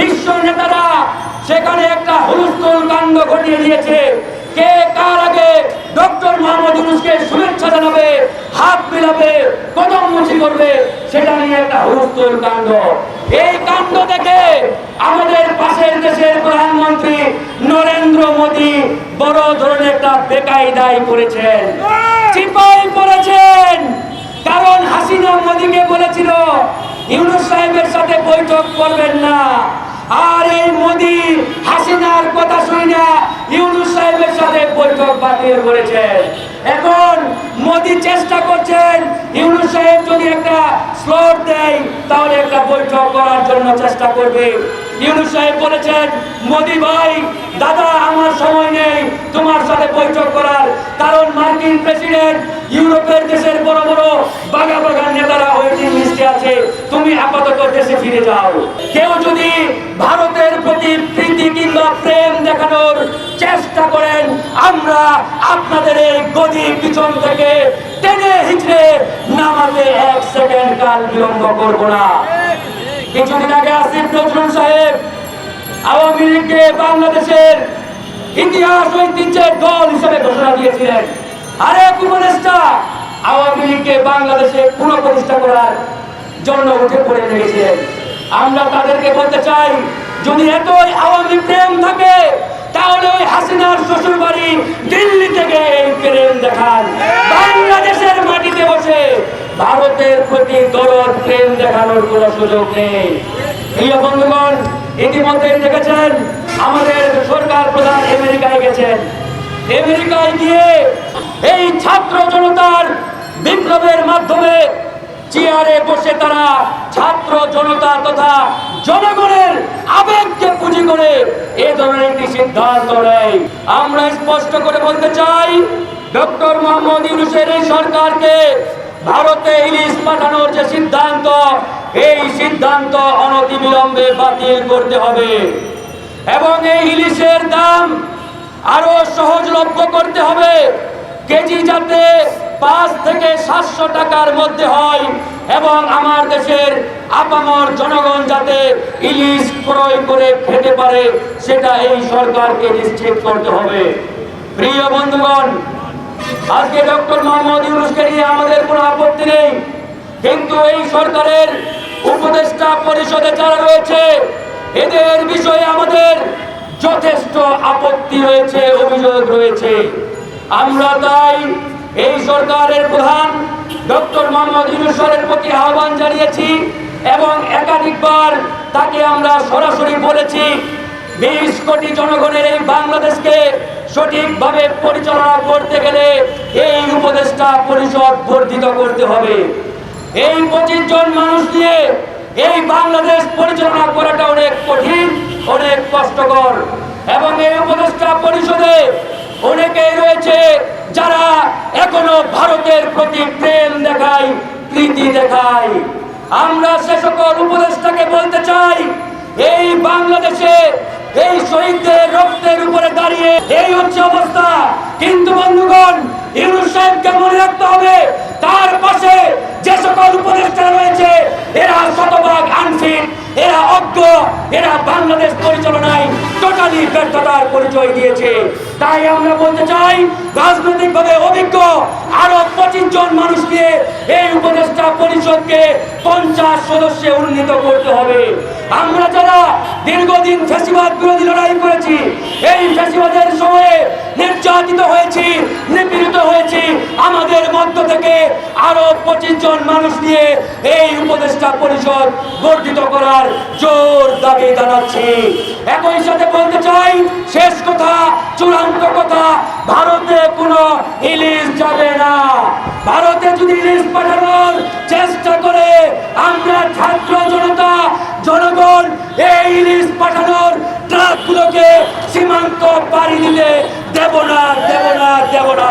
বিশ্ব নেতারা সেখানে একটা হুলস্থুল কাণ্ড ঘটিয়ে দিয়েছে। কে কার আগে ডক্টর মোহাম্মদ ইউনুসকে শুভেচ্ছা জানাবে, হাত মিলাবে, কদম মুচি করবে, সেটা নিয়ে একটা হুলস্থুল কাণ্ড। এই কাণ্ড দেখে আমাদের পাশের দেশের প্রধানমন্ত্রী নরেন্দ্র মোদী বড় ধরনের একটা বেকায়দায় করেছেন চিপাই পড়েছেন। কারণ হাসিনা মোদীকে বলেছিল, ইউনুস সাহেবের সাথে বৈঠক করবেন না। আর এই মোদি হাসিনার কথা শুনে ইউনুস সাহেবের সাথে বৈঠক বাতিল করেছেন এখন মোদি চেষ্টা করছেন, ইউনুস সাহেব যদি একটা স্লোট দেয়, তাহলে একটা বৈঠক করার জন্য চেষ্টা করবে। ইউনুস সাহেব বলেছেন, মোদি ভাই, দাদা, আমার সময় নেই, তোমার সাথে বৈঠক করার। কারণ মার্কিন প্রেসিডেন্ট ইউরোপের দেশের বড় বড় বাগা বাগান নেতারা ওয়েটিং লিস্টে আছে, তুমি আপাতত দেশে ফিরে যাও। কেউ যদি ভারতের প্রতি প্রীতি কিংবা প্রেম দেখানোর চেষ্টা করেন, আমরা আপনাদের এই গদি পিছন থেকে টেনে হিচড়ে নামাতে এক সেকেন্ড কাল বিলম্ব করব না। কিছুদিন আগে আসিফ নজরুল সাহেব আওয়ামী লীগকে বাংলাদেশের ইতিহাস ঐতিহ্যের দল হিসেবে ঘোষণা দিয়েছিলেন। আরেক উপদেষ্টা আওয়ামী লীগকে বাংলাদেশে পুনঃপ্রতিষ্ঠা করার জন্য উঠে পড়ে লেগেছিলেন আমরা তাদেরকে বলতে চাই, যদি এতই আওয়ামী প্রেম থাকে, তাহলে ওই হাসিনার শ্বশুর বাড়ি দিল্লি থেকে এই প্রেম দেখান। বাংলাদেশের মাটিতে বসে ভারতের প্রতি দরদ প্রেম দেখানোর কোনো সুযোগ নেই। প্রিয় বন্ধুগণ ইতিমধ্যে দেখেছেন, আমাদের সরকার প্রধান আমেরিকায় গেছেন। আমেরিকায় গিয়ে এই ছাত্র জনতার বিপ্লবের মাধ্যমে চেয়ারে বসে তারা ছাত্র জনতা তথা জনগণের আবেগকে পুঁজি করে এ ধরনের একটি সিদ্ধান্ত নেয়। আমরা স্পষ্ট করে বলতে চাই, ডক্টর মোহাম্মদ ইউনুসের এই সরকারকে ভারতে ইলিশ পাঠানোর যে সিদ্ধান্ত, এই সিদ্ধান্ত অনতিবিলম্বে বাতিল করতে হবে। এবং এই ইলিশের দাম আরও সহজলভ্য করতে হবে কেজি যাতে পাঁচ থেকে সাতশো টাকার মধ্যে হয় এবং আমার দেশের আপামর জনগণ যাতে ইলিশ ক্রয় করে খেতে পারে, সেটা এই সরকারকে নিশ্চিত করতে হবে। প্রিয় বন্ধুগণ, আজকে ডক্টর মোহাম্মদ ইউনুসকে নিয়ে আমাদের কোনো আপত্তি নেই, কিন্তু এই সরকারের উপদেষ্টা পরিষদে যারা রয়েছে, এদের বিষয়ে আমাদের যথেষ্ট আপত্তি রয়েছে, অভিযোগ রয়েছে। আমরা তাই এই সরকারের প্রধান ডক্টর মোহাম্মদ ইউনুসের প্রতি আহ্বান জানিয়েছি এবং একাধিকবার তাকে আমরা সরাসরি বলেছি, বিশ কোটি জনগণের এই বাংলাদেশকে সঠিকভাবে পরিচালনা করতে গেলে এই উপদেষ্টা পরিষদ বর্ধিত করতে হবে। এই পঁচিশ জন মানুষ দিয়ে এই বাংলাদেশ পরিচালনা করাটা অনেক কঠিন, অনেক কষ্টকর এবং এই উপদেষ্টা পরিষদে অনেকেই রয়েছে যারা এখনও ভারতের প্রতি প্রেম দেখাই, প্রীতি দেখায় আমরা সে সকল উপদেষ্টাকে বলতে চাই, এই বাংলাদেশে এই শহীদদের রক্তের উপরে দাঁড়িয়ে এই হচ্ছে অবস্থা। কিন্তু বন্ধুগণ, ইউনুস সাহেবকে মনে রাখতে হবে, তার পাশে যে সকল উপদেষ্টা রয়েছে, এরা শতভাগ আনফিট এরা অজ্ঞ, এরা বাংলাদেশ পরিচালনায় টোটালি ব্যর্থতার পরিচয় দিয়েছে। তাই আমরা বলতে চাই রাজনৈতিক রাজনৈতিকভাবে অভিজ্ঞ, আরও পঁচিশ জন মানুষ নিয়ে এই উপদেষ্টা পরিষদকে পঞ্চাশ সদস্যে উন্নীত করতে হবে। আমরা যারা দীর্ঘদিন ফেসিবাদ বিরোধী লড়াই করেছি, এই ফেসিবাদের সময়ে নির্যাতিত হয়েছি, নিপীড়িত হয়েছি, আমাদের মধ্য থেকে আরও পঁচিশ জন মানুষ নিয়ে এই প্রতিষ্ঠা পরিষদ গর্জিত করার জোর দাবি জানাচ্ছি। একই সাথে বলতে চাই, শেষ কথা, চূড়ান্ত কথা, ভারতে কোনো ইলিশ যাবে না। ভারতে যদি ইলিশ পাঠানোর চেষ্টা করে, আমরা ছাত্র জনতা, জনগণ এই ইলিশ পাঠানোর ট্রাকগুলোকে সীমান্ত পাড়ি দিতে দেব না দেব না দেব না।